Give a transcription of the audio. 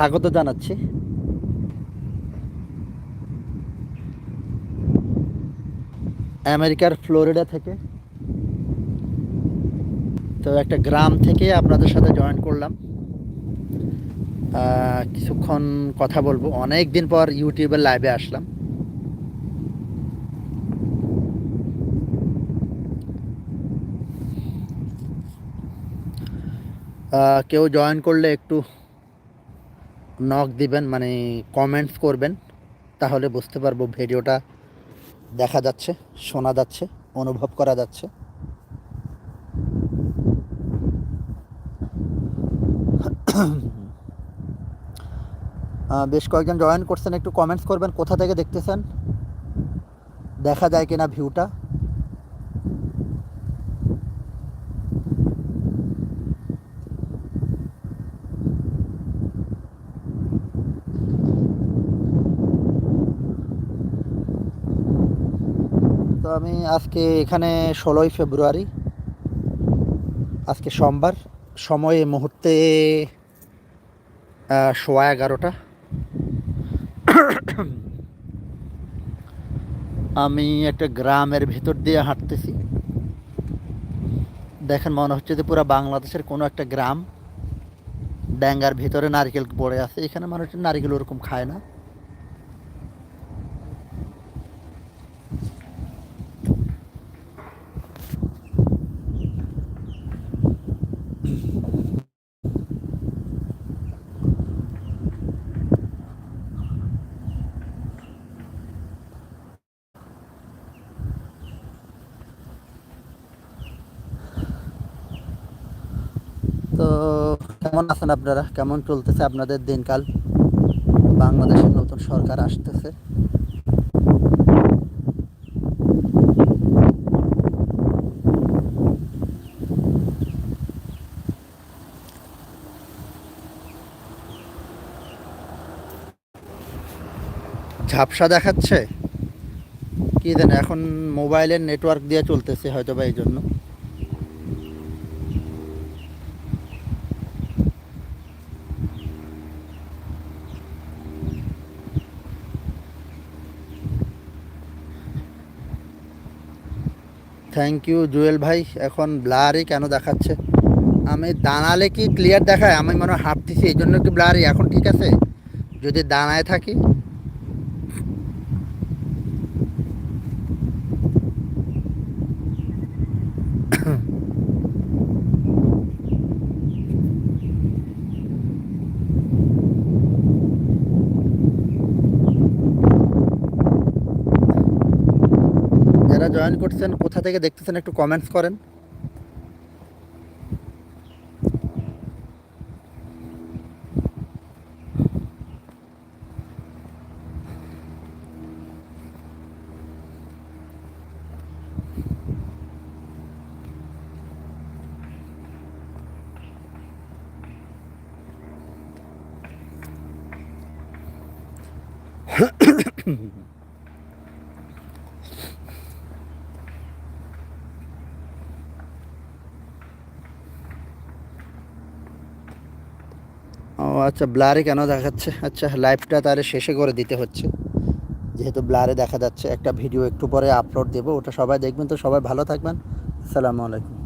স্বাগত জানাচ্ছি। আমেরিকার ফ্লোরিডা থেকে। তো একটা গ্রাম থেকে আপনাদের সাথে জয়েন করলাম। কিছুক্ষণ কথা বলব। অনেক দিন পর ইউটিউবের লাইভে আসলাম। কেউ জয়েন করলে একটু নক দিবেন মানে কমেন্টস করবেন, তাহলে বুঝতে পারব ভিডিওটা দেখা যাচ্ছে, শোনা যাচ্ছে, অনুভব করা যাচ্ছে। বেশ কয়েকজন জয়েন করছেন, একটু কমেন্টস করবেন, কোথা থেকে দেখতেছেন? দেখা যায় কিনা ভিউটা আমি আজকে এখানে ষোলোই ফেব্রুয়ারি। আজকে সোমবার। সময় মুহূর্তে সোয়া এগারোটা। আমি একটা গ্রামের ভেতর দিয়ে হাঁটতেছি। দেখেন, মনে হচ্ছে যে পুরো বাংলাদেশের কোনো একটা গ্রাম। ড্যাঙ্গার ভিতরে নারকেল পড়ে আছে। এখানে মানুষ নারকেল ওরকম খায় না। তো কেমন আছেন আপনারা? কেমন চলতেছে আপনাদের দিনকাল? বাংলাদেশের নতুন সরকার আসতেছে। ঝাপসা দেখাচ্ছে? কি জানি, এখন মোবাইলের নেটওয়ার্ক দিয়ে চলতেছে হয়তো বা এই জন্য। থ্যাংক ইউ জুয়েল ভাই। এখন ব্লারই কেন দেখাচ্ছে? আমি দাঁড়ালে কি ক্লিয়ার দেখায়? আমি মনে হয় হাঁটতেছি, এই জন্য কি ব্লারই। এখন ঠিক আছে? যদি দাঁড়ায় থাকি। যারা জয়েন করছেন কোথা থেকে দেখতেছেন একটু কমেন্টস করেন ও আচ্ছা ব্লারে কেন দেখাচ্ছে? আচ্ছা লাইভটা তাহলে শেষে করে দিতে হচ্ছে। যেহেতু ব্লারে দেখা যাচ্ছে, একটা ভিডিও একটু পরে আপলোড দেবো, ওটা সবাই দেখবেন। তো সবাই ভালো থাকবেন। আসসালামু আলাইকুম।